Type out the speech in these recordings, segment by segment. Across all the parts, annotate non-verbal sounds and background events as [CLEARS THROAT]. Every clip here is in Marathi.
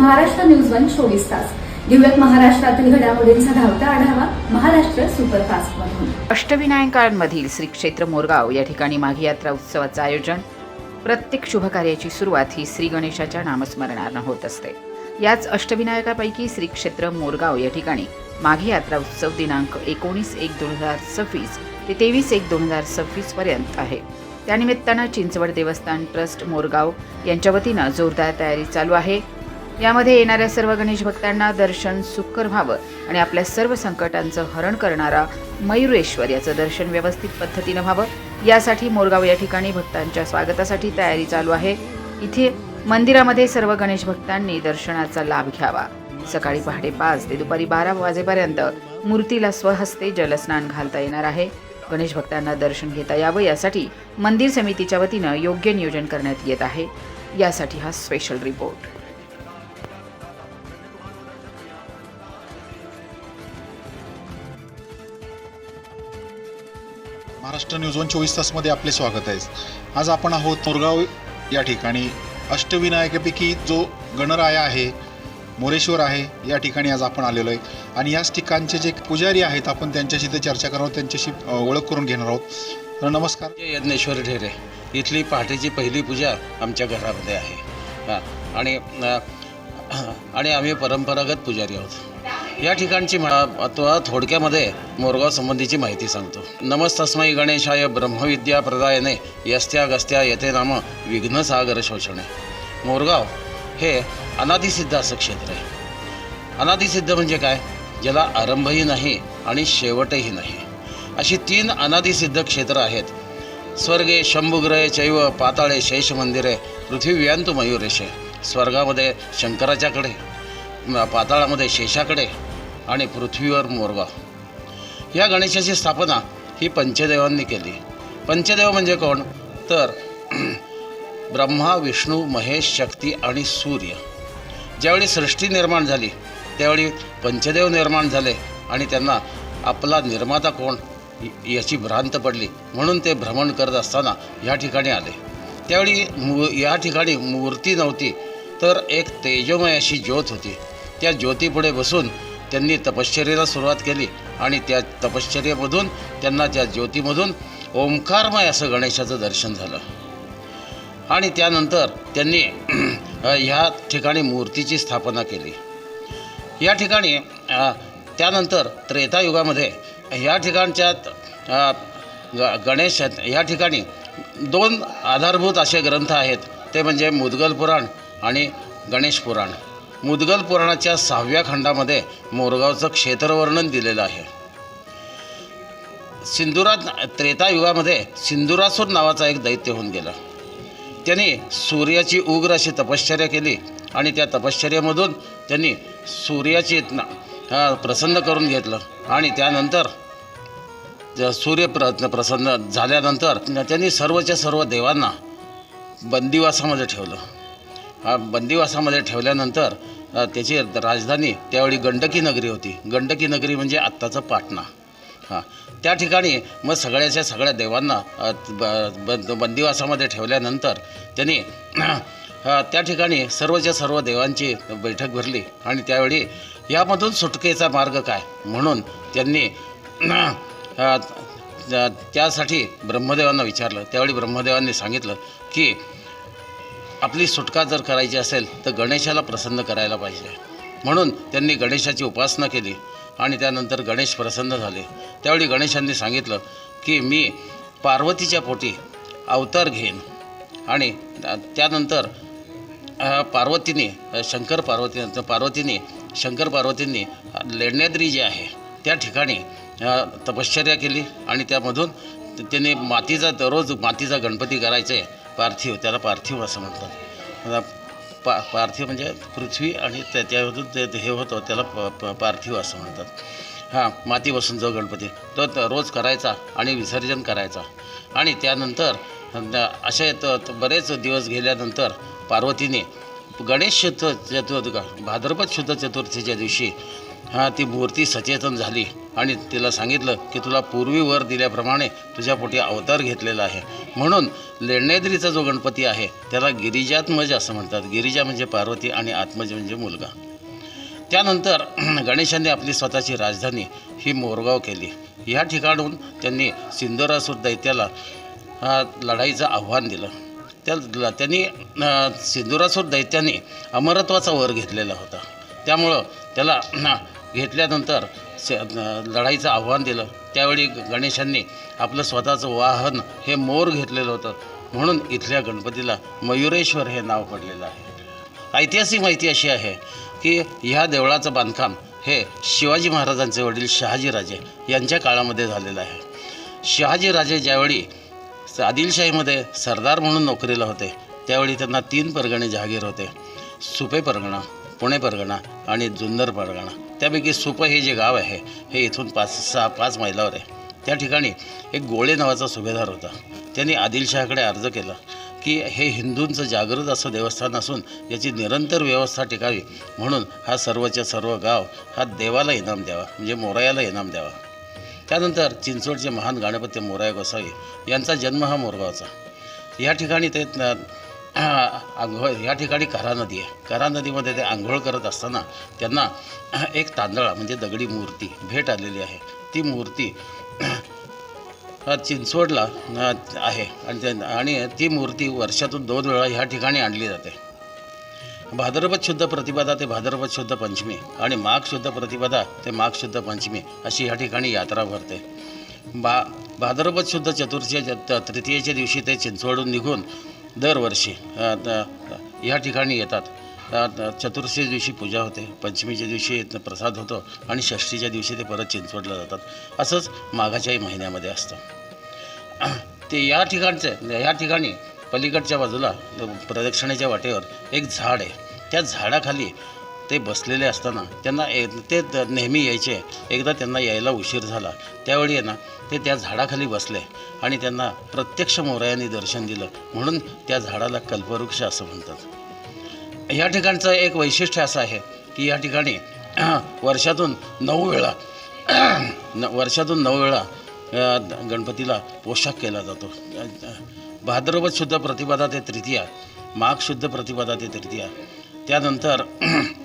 महाराष्ट्र न्यूज वन चोवीस तास. घेऊयात महाराष्ट्रातील घडामोडींचा धावता आढावा महाराष्ट्र सुपरफास्ट मधून. अष्टविनायकांमधील श्री क्षेत्र मोरगाव या ठिकाणी माघी यात्रा उत्सवाचं आयोजन. प्रत्येक शुभकार्याची सुरुवात ही श्री गणेशाच्या नामस्मरणानं होत असते. याच अष्टविनायकापैकी श्री क्षेत्र मोरगाव या ठिकाणी माघी यात्रा उत्सव दिनांक एकोणीस एक दोन हजार सव्वीस ते तेवीस एक दोन हजार सव्वीस पर्यंत आहे. त्यानिमित्तानं चिंचवड देवस्थान ट्रस्ट मोरगाव यांच्या वतीनं जोरदार तयारी चालू आहे. यामध्ये येणाऱ्या सर्व गणेश भक्तांना दर्शन सुकर व्हावं आणि आपल्या सर्व संकटांचं हरण करणारा मयुरेश्वर याचं दर्शन व्यवस्थित पद्धतीनं व्हावं. यासाठी मोरगाव या ठिकाणी भक्तांच्या स्वागतासाठी तयारी चालू आहे. इथे मंदिरामध्ये सर्व गणेश भक्तांनी दर्शनाचा लाभ घ्यावा. सकाळी पहाटे पाच ते दुपारी बारा वाजेपर्यंत मूर्तीला स्वहस्ते जलस्नान घालता येणार आहे. गणेश भक्तांना दर्शन घेता यावं यासाठी मंदिर समितीच्या वतीनं योग्य नियोजन करण्यात येत आहे. यासाठी हा special report Maharashtra news one चोवीस तासमध्ये आपले स्वागत आहे. आज आपण आहोत मोरगाव या ठिकाणी. अष्टविनायकापैकी जो गणराया आहे मोरेश्वर आहे या ठिकाणी आज आपण आलेलो आहे. आणि याच ठिकाणचे जे पुजारी आहेत आपण त्यांच्याशी ते चर्चा करणार आहोत त्यांच्याशी ओळख करून घेणार आहोत. तर नमस्कार. यज्ञेश्वर ढेरे. इथली पहाटेची पहिली पूजा आमच्या घरामध्ये आहे. हां आणि आणि आम्ही परंपरागत पुजारी आहोत. या ठिकाणची अथवा तो थोडक्यामध्ये मोरगाव संबंधीची माहिती सांगतो. नमस्तस्मै गणेशाय ब्रह्मविद्या प्रदायने यस्त्या गस्त्या येथे नाम विघ्नसागर शोषणे. मोरगाव हे अनादिसिद्ध असं क्षेत्र आहे. अनादिसिद्ध म्हणजे काय? ज्याला आरंभही नाही आणि शेवटही नाही. अशी तीन अनादिसिद्ध क्षेत्र आहेत. स्वर्गे शंभुग्रहे चैव पाताळे शैष मंदिरे पृथ्वीव्यांतु मयुरेशे. स्वर्गामध्ये शंकराच्याकडे पाताळामध्ये शेषाकडे आणि पृथ्वीवर मोरवा. या गणेशाची स्थापना ही पंचदेवांनी केली. पंचदेव म्हणजे कोण? तर [CLEARS THROAT] ब्रह्मा विष्णू महेश शक्ती आणि सूर्य. ज्यावेळी सृष्टी निर्माण झाली त्यावेळी पंचदेव निर्माण झाले आणि त्यांना आपला निर्माता कोण? याची भ्रांत पडली. म्हणून ते भ्रमण करत असताना ह्या ठिकाणी आले. त्यावेळी मू या ठिकाणी मूर्ती नव्हती तर एक तेजोमय अशी ज्योत होती. त्या ज्योतीपुढे बसून त्यांनी तपश्चर्येला सुरुवात केली आणि त्या तपश्चर्येमधून त्यांना त्या ज्योतीमधून ओंकारमय असं गणेशाचं दर्शन झालं. आणि त्यानंतर त्यांनी [CLEARS THROAT] ह्या ठिकाणी मूर्तीची स्थापना केली. या ठिकाणी त्यानंतर त्रेतायुगामध्ये ह्या ठिकाणच्या ग गणेश ह्या ठिकाणी दोन आधारभूत असे ग्रंथ आहेत. ते म्हणजे मुदगल पुराण आणि गणेश पुराण. मुदगल पुराणाच्या सहाव्या खंडामध्ये मोरगावचं क्षेत्रवर्णन दिलेलं आहे. सिंधुरात त्रेतायुगामध्ये सिंधुरासूर नावाचा एक दैत्य होऊन गेला. त्यांनी सूर्याची उग्र अशी तपश्चर्या केली आणि त्या तपश्चर्यामधून त्यांनी सूर्याची प्रसन्न करून घेतलं. आणि त्यानंतर सूर्य प्र प्रसन्न झाल्यानंतर त्यांनी सर्वच्या सर्व देवांना बंदिवासामध्ये ठेवलं. हा बंदिवासामध्ये ठेवल्यानंतर त्याची राजधानी त्यावेळी गंडकी नगरी होती. गंडकी नगरी म्हणजे आत्ताचं पाटणा. हां. त्या ठिकाणी मग सगळ्याच्या सगळ्या देवांना ब- बंदिवासामध्ये ठेवल्यानंतर त्यांनी [CLEARS THROAT] त्या ठिकाणी सर्वच्या सर्व देवांची बैठक भरली आणि त्यावेळी यामधून सुटकेचा मार्ग काय? म्हणून त्यांनी [CLEARS THROAT] त्यासाठी ब्रह्मदेवांना विचारलं. त्यावेळी ब्रह्मदेवांनी सांगितलं की आपली सुटका जर करायची असेल तर गणेशाला प्रसन्न करायला पाहिजे. म्हणून त्यांनी गणेशाची उपासना केली आणि त्यानंतर गणेश प्रसन्न झाले. त्यावेळी गणेशांनी सांगितलं की मी पार्वतीच्या पोटी अवतार घेईन. आणि त्यानंतर पार्वतीने शंकर पार्वती पार्वतीने शंकर पार्वतींनी लेण्याद्री जे आहे त्या ठिकाणी तपश्चर्या केली आणि त्यामधून त्यांनी मातीचा दररोज मातीचा गणपती करायचे. पार्थिव त्याला पार्थिव असं म्हणतात. पा पार्थिव म्हणजे पृथ्वी आणि त्याच्यामधून ते ते हे होतं त्याला प प- पार्थिव असं म्हणतात. हां माती बसून जो गणपती तो रोज करायचा आणि विसर्जन करायचा. आणि त्यानंतर असे त- बरेच दिवस गेल्यानंतर पार्वतीने गणेश चतुर्थ चतुर्थ भाद्रपद शुद्ध चतुर्थीच्या दिवशी हा ती मूर्ती सचेतन झाली आणि तिला सांगितलं की तुला पूर्वी वर दिल्याप्रमाणे तुझ्या पोटी अवतार घेतलेला आहे. म्हणून लेण्याद्रीचा जो गणपती आहे त्याला गिरिजात्मज असं म्हणतात. गिरिजा म्हणजे पार्वती आणि आत्मज म्हणजे मुलगा. त्यानंतर [CLEARS THROAT] गणेशांनी आपली स्वतःची राजधानी ही मोरगाव केली. ह्या ठिकाणून त्यांनी सिंदोरासूर दैत्याला लढाईचं आव्हान दिलं. त्या त्यांनी सिंदुरासूर दैत्याने अमरत्वाचा वर घेतलेला होता. त्यामुळं त्याला [CLEARS THROAT] घेतल्यानंतर स- लढाईचं आव्हान दिलं. त्यावेळी गणेशांनी आपलं स्वतःचं वाहन हे मोर घेतलेलं होतं. म्हणून इथल्या गणपतीला मयुरेश्वर हे नाव पडलेलं आहे. ऐतिहासिक माहिती अशी आहे की ह्या देवळाचं बांधकाम हे शिवाजी महाराजांचे वडील शहाजीराजे यांच्या काळामध्ये झालेलं आहे. शहाजीराजे ज्यावेळी आदिलशाहीमध्ये सरदार म्हणून नोकरीला होते त्यावेळी त्यांना तीन परगणे जहागीर होते. सुपे परगणा पुणे परगणा आणि जुन्नर परगणा. त्यापैकी सुप हे जे गाव आहे हे इथून पाच सहा पाच मैलावर आहे. त्या ठिकाणी एक गोळे नावाचा सुभेदार होता. त्यांनी आदिलशहाकडे अर्ज केला की हे हिंदूंचं जागृत असं देवस्थान असून याची निरंतर व्यवस्था टिकावी. म्हणून हा सर्वच्या सर्व गाव हा देवाला इनाम द्यावा म्हणजे मोरायाला इनाम द्यावा. त्यानंतर चिंचवडचे महान गणपती मोराया गोसावी यांचा जन्म हा मोरगावचा. या ठिकाणी ते आंघोळ या ठिकाणी करा नदी आहे. करा नदीमध्ये ते आंघोळ करत असताना त्यांना एक तांदळा म्हणजे दगडी मूर्ती भेट आलेली आहे. ती मूर्ती चिंचवडला आहे. आणि आणि ती मूर्ती वर्षातून दोन वेळा ह्या ठिकाणी आणली जाते. भाद्रपद शुद्ध प्रतिपदा ते भाद्रपद शुद्ध पंचमी आणि माघ शुद्ध प्रतिपदा ते माघ शुद्ध पंचमी अशी ह्या ठिकाणी यात्रा भरते. बा भाद्रपद शुद्ध चतुर्थी तृतीयेच्या दिवशी ते चिंचवडून निघून दरवर्षी या ह्या ठिकाणी येतात. अ, चतुर्थीच्या दिवशी पूजा होते पंचमीच्या दिवशी प्रसाद होतो आणि षष्टीच्या दिवशी ते परत चिंचवडला जातात. असंच माघाच्याही महिन्यामध्ये असतं. ते या ठिकाणचं या ठिकाणी पलीकडच्या बाजूला प्रदक्षिणेच्या वाटेवर एक झाड आहे. त्या झाडाखाली ते बसलेले असताना त्यांना ए ते नेहमी यायचे. एकदा त्यांना यायला उशीर झाला. त्यावेळी आहे ना ते त्या झाडाखाली बसले आणि त्यांना प्रत्यक्ष मोरयाने दर्शन दिलं. म्हणून त्या झाडाला कल्पवृक्ष असं म्हणतात. या ठिकाणचं एक वैशिष्ट्य असं आहे की या ठिकाणी [CLEARS THROAT] वर्षातून नऊ वेळा [CLEARS THROAT] न वर्षातून नऊ वेळा गणपतीला पोशाख केला जातो. भाद्रपद शुद्ध प्रतिपदा ते तृतीया माघ शुद्ध प्रतिपदा ते तृतीया. त्यानंतर [CLEARS THROAT]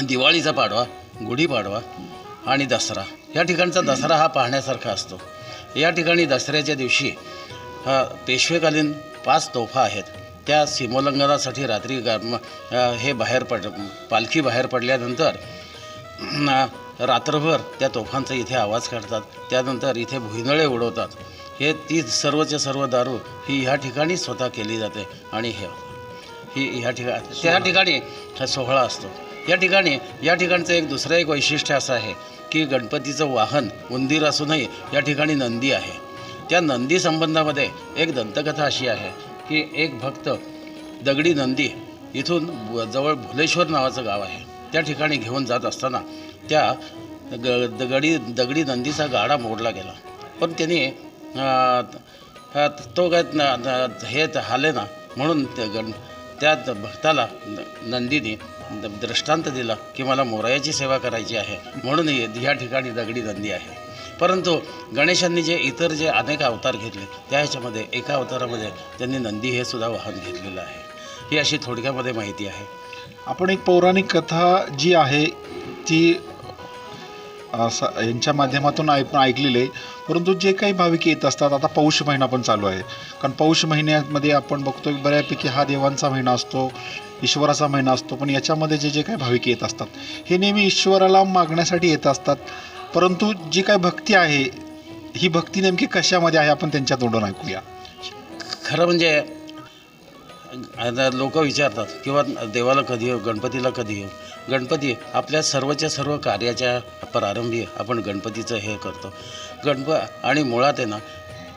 दिवाळीचा पाडवा गुढीपाडवा आणि दसरा. या ठिकाणचा दसरा हा पाहण्यासारखा असतो. या ठिकाणी दसऱ्याच्या दिवशी हा पेशवेकालीन पाच तोफा आहेत. त्या सीमोल्लंघनासाठी रात्री गा हे बाहेर पड पालखी बाहेर पडल्यानंतर रात्रभर त्या तोफांचा इथे आवाज काढतात. त्यानंतर इथे भुईनळे उडवतात. हे ती सर्वच्या सर्व दारू ही ह्या ठिकाणी स्वतः केली जाते आणि हे ही ह्या ठिकाणी त्या ठिकाणी हा सोहळा असतो. या ठिकाणी या ठिकाणचं एक दुसरं एक वैशिष्ट्य असं आहे की गणपतीचं वाहन उंदीर असूनही या ठिकाणी नंदी आहे. त्या नंदी संबंधामध्ये एक दंतकथा अशी आहे की एक भक्त दगडी नंदी इथून जवळ भुलेश्वर नावाचं गाव आहे. त्या ठिकाणी घेऊन जात असताना त्या ग दगडी दगडी नंदीचा गाडा मोडला गेला. पण त्यांनी तो काय हे त- हाले ना म्हणून त्या गण त्या भक्ताला न- नंदीने दृष्टांत दिला की मला मोरायाची सेवा करायची आहे. म्हणून या ठिकाणी दगडी नंदी आहे. परंतु गणेशांनी जे इतर जे अनेक अवतार घेतले त्या ह्याच्यामध्ये एका अवतारामध्ये त्यांनी नंदी हे सुद्धा वाहन घेतलेलं आहे. ही अशी थोडक्यामध्ये माहिती आहे. आपण एक पौराणिक कथा जी आहे ती असं यांच्या माध्यमातून ऐकून ऐकलेलं. आहे परंतु जे काही भाविक येत असतात आता पौष महिना पण चालू आहे. कारण पौष महिन्यामध्ये आपण बघतो की बऱ्यापैकी हा देवांचा महिना असतो ईश्वराचा महिना असतो. पण याच्यामध्ये जे जे काही भाविक येत असतात हे नेहमी ईश्वराला मागण्यासाठी येत असतात. परंतु जी काही भक्ती आहे ही भक्ती नेमकी कशामध्ये आहे आपण त्यांच्या तोंडून ऐकूया. खरं म्हणजे लोक विचारतात किंवा देवाला कधी येऊ गणपतीला कधी येऊ? गणपती आपल्या सर्वच्या सर्व कार्याच्या प्रारंभी आपण गणपतीचं हे करतो. गणप आणि मुळात आहे ना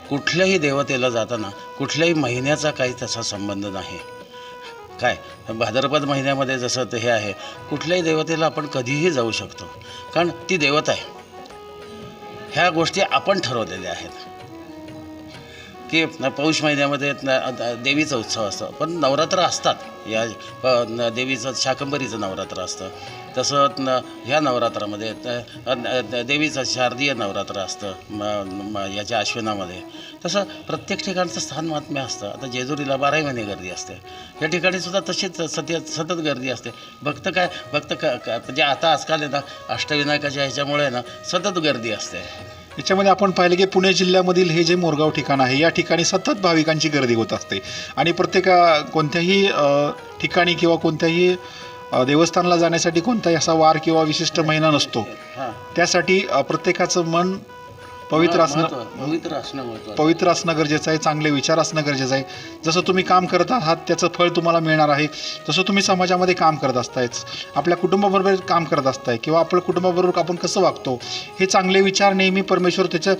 कुठल्याही देवतेला जाताना कुठल्याही महिन्याचा काही तसा संबंध नाही. काय? भाद्रपद महिन्यामध्ये जसं ते हे आहे कुठल्याही देवतेला आपण कधीही जाऊ शकतो. कारण ती देवता आहे. ह्या गोष्टी आपण ठरवलेल्या आहेत. की पौष महिन्यामध्ये देवीचा उत्सव असतो. पण नवरात्र असतात. या देवीचं शाकंभरीचं नवरात्र असतं. तसं न- ह्या नवरात्रामध्ये देवीचं शारदीय नवरात्र असतं म- याच्या अश्विनामध्ये. तसं प्रत्येक ठिकाणचं स्थान महात्म्य असतं. आता जेजुरीला बाराही महिने गर्दी असते. या ठिकाणी सुद्धा तशीच सध्या सतत गर्दी असते. भक्त काय भक्त का म्हणजे आता आजकाल आहे ना अष्टविनायकाच्या ह्याच्यामुळे ना सतत गर्दी असते. याच्यामध्ये आपण पाहिलं की पुणे जिल्ह्यामधील हे जे मोरगाव ठिकाण आहे या ठिकाणी सतत भाविकांची गर्दी होत असते. आणि प्रत्येक कोणत्याही ठिकाणी किंवा कोणत्याही देवस्थानाला जाण्यासाठी कोणताही असा वार किंवा विशिष्ट महिना नसतो. त्यासाठी प्रत्येकाचं मन पवित्र असणं पवित्र असणं पवित्र असणं गरजेचं आहे चांगले विचार असणं गरजेचं आहे. जसं तुम्ही काम करत आहात त्याचं फळ तुम्हाला मिळणार आहे. तसं तुम्ही समाजामध्ये काम करत असतायच आपल्या कुटुंबाबरोबर काम करत असताय किंवा आपल्या कुटुंबाबरोबर आपण कसं वागतो हे चांगले विचार नेहमी परमेश्वर त्याचं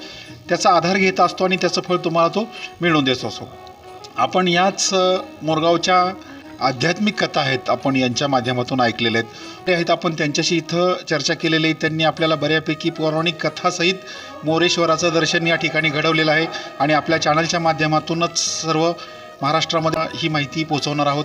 त्याचा आधार घेत असतो आणि त्याचं फळ तुम्हाला तो मिळवून देत असतो. आपण याच मोरगावच्या आध्यात्मिक कथा आहेत आपण यांच्या माध्यमातून ऐकलेल्या आहेत. ते आहेत आपण त्यांच्याशी इथं चर्चा केलेली. आहे त्यांनी आपल्याला बऱ्यापैकी पौराणिक कथासहित मोरेश्वराचं दर्शन या ठिकाणी घडवलेलं आहे आणि आपल्या चॅनलच्या माध्यमातूनच सर्व महाराष्ट्रामध्ये ही माहिती पोहोचवणार आहोत.